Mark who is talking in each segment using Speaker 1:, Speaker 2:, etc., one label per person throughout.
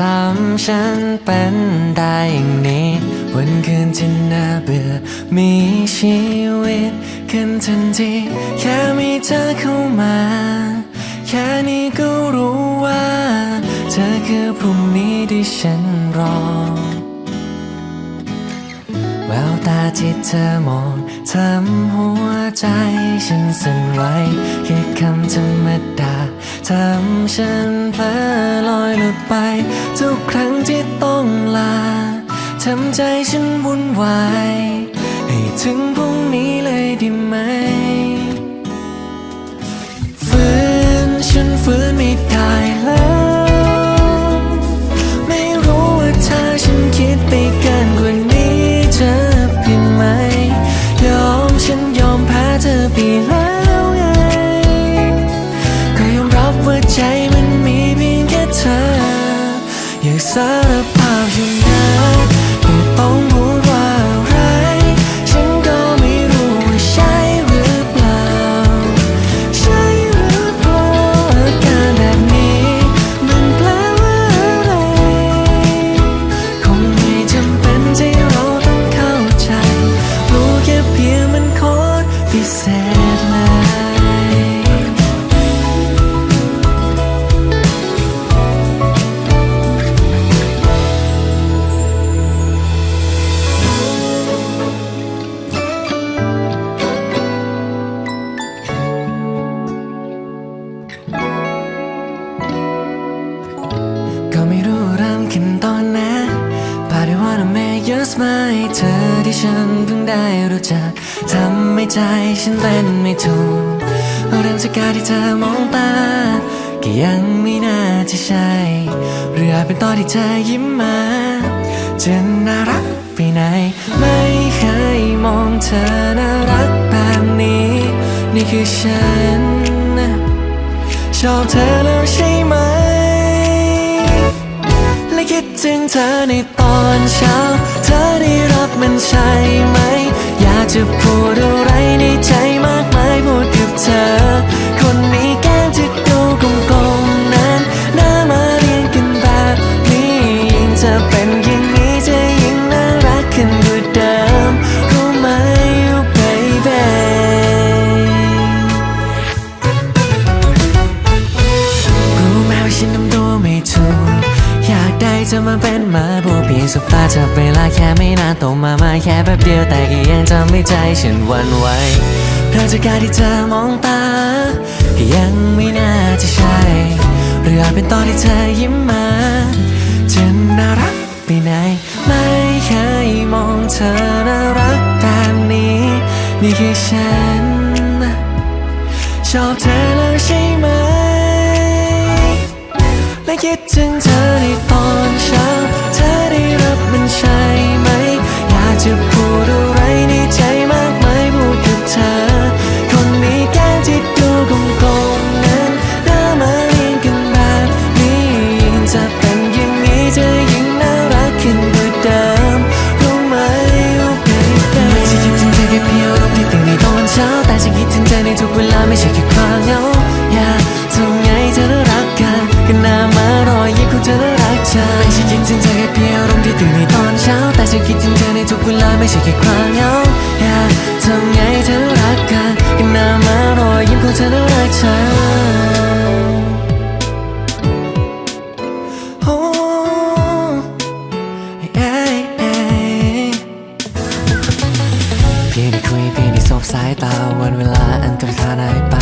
Speaker 1: ทำฉันเป็นได้อย่างนี้ วันคืนที่น่าเบื่อ มีชีวิตขึ้นทันที แค่มีเธอเข้ามา แค่นี้ก็รู้ว่า เธอคือพรุ่งนี้ที่ฉันรอ แววตาที่เธอมอง ทำหัวใจฉันสั่นไหวแค่คำธรรมดาทำฉันเพลอลอยหลุดไป ทุกครั้งที่ต้องลาทำใจฉันวุ่นวายให้ถึงพรุ่งนี้เลยด้ไหมฝืนฉันฝืนไม่ได้แล้ว ไม่รู้ว่าถ้าฉันคิดไปเกินกว่านี้จะผิดไหม ยอมฉันยอมแพ้เธอไปแล้ว เธอที่ฉันเพิ่งได้รู้จักทำให้ใจฉันเล่นไม่ถูกเริ่มจากการที่เธอมองตาก็ยังไม่น่าจะใช่หรืออาจเป็นตอนที่เธอยิ้มมาจะน่ารักไปไหน ไม่เคยมองเธอน่ารักแบบนี้ นี่คือฉัน ชอบเธอแล้วใช่ไหม และคิดถึงเธอในตอนเช้า เธอได้รับมันใช่ไหม อยากจะพูดอะไรในใจมากมายพูดกับเธอ คนนี้แก้มที่ ตาจับเวลาแค่ไม่นานโตมามาแค่แป๊บเดียวแต่ก็ยังทำให้ใจฉันวันไหวเริ่มจากการที่เธอมองตาก็ยังไม่น่าจะใช่หรืออาจเป็นตอนที่เธอยิ้มมาจะน่ารักไปไหน ไม่เคยมองเธอน่ารักแบบนี้ นี่คือฉัน ชอบเธอแล้วใช่ไหม และคิดถึงเธอในตอนเช้า อ ไม่ใช่แค่ความเหงาอยากทำไงเธอรักกันกันหน้ามารอยยิ้มของเธอน่ารักจังโอ้เอ้เอ้เพียงได้คุยเพียงได้สบสายตาวันเวลาอันตรธานหายไป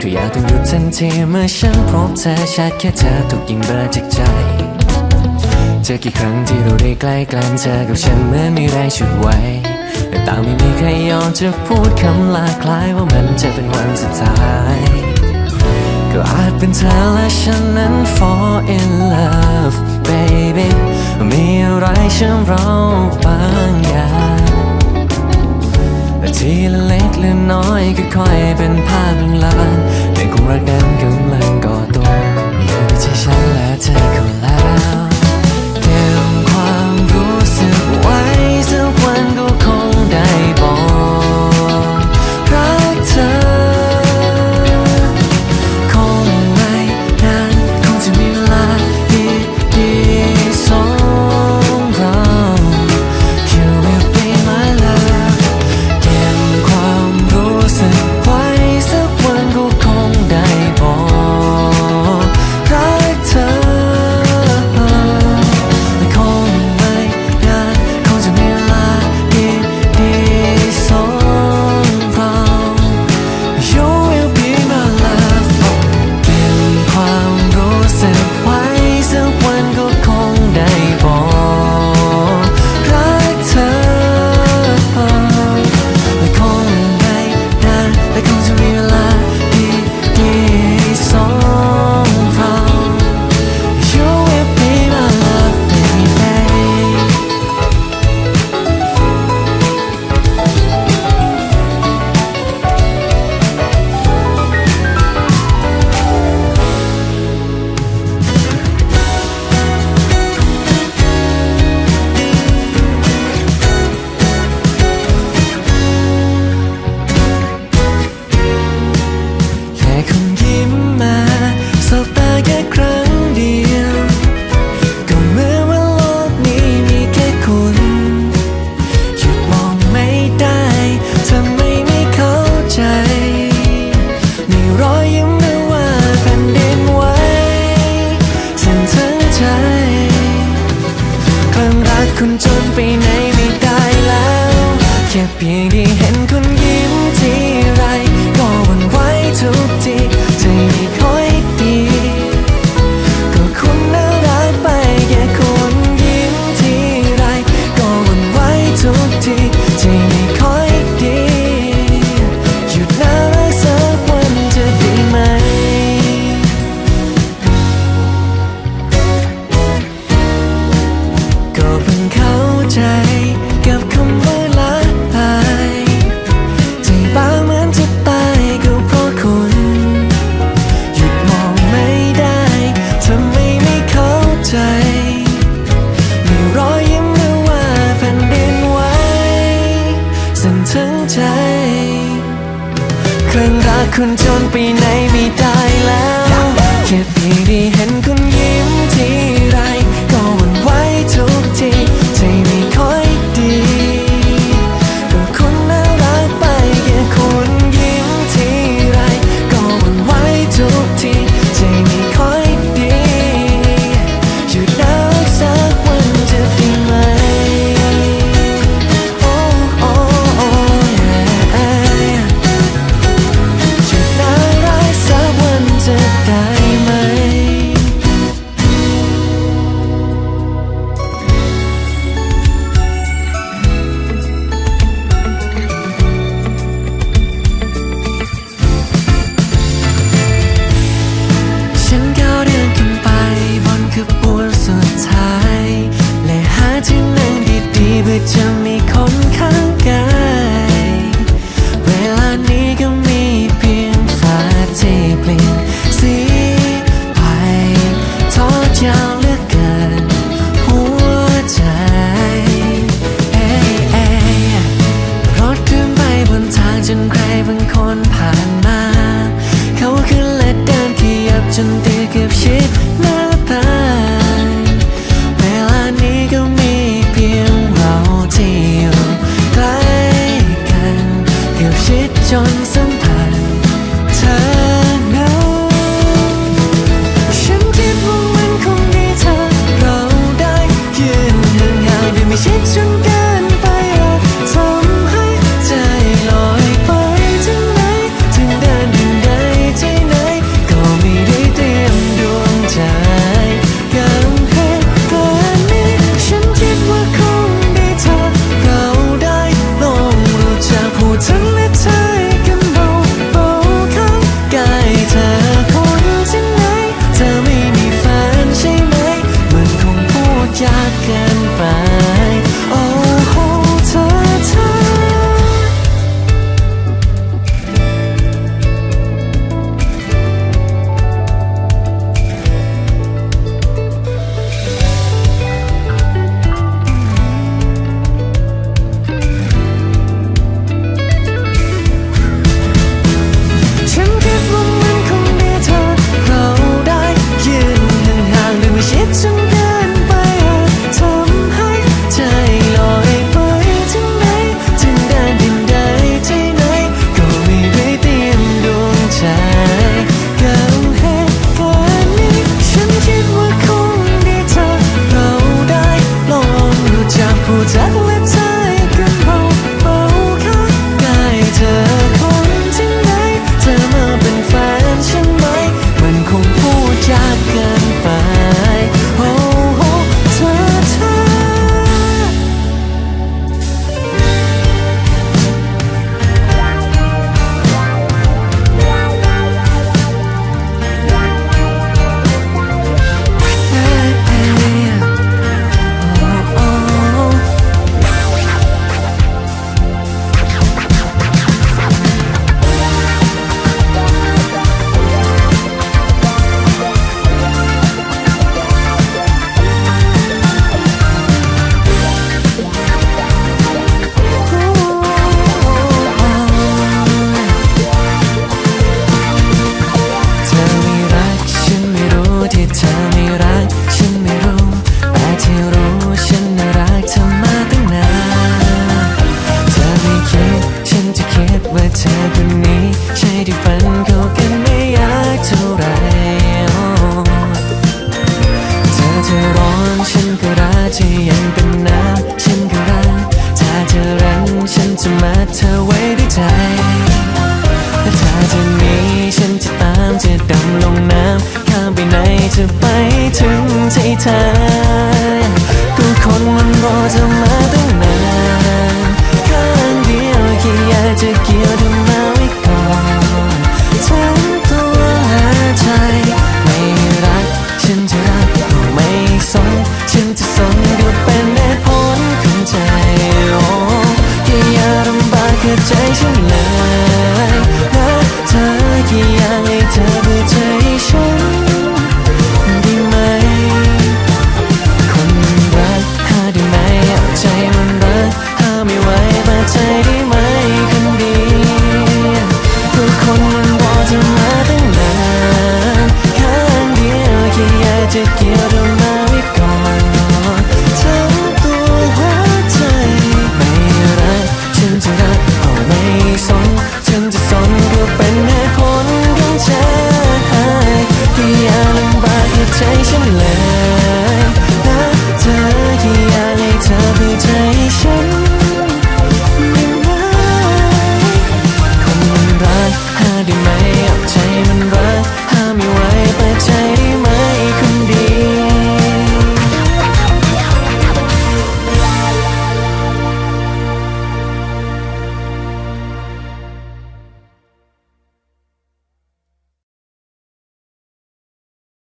Speaker 1: ทุกอย่างต้องหยุดทันทีเมื่อฉันพบเธอชัดแค่เธอถูกยิงเบลอจากใจ เจอกี่ครั้งที่เราได้ใกล้กันเธอกับฉันเหมือนมีแรงฉุดไว้ แต่ต่างไม่มีใครยอมจะพูดคำลาคล้ายว่ามันจะเป็นวันสุดท้าย ก็อาจเป็นเธอและฉันนั้น fall in love baby มีอะไรเชื่อมเราบางอย่างทีละเล็กละน้อยก็ค่อยเป็นภาพลางลางๆแต่คงรักนั้นกำลังก่อตัว คุณจนไปไหนไม่ได้แล้วแค่เพียงได้เห็น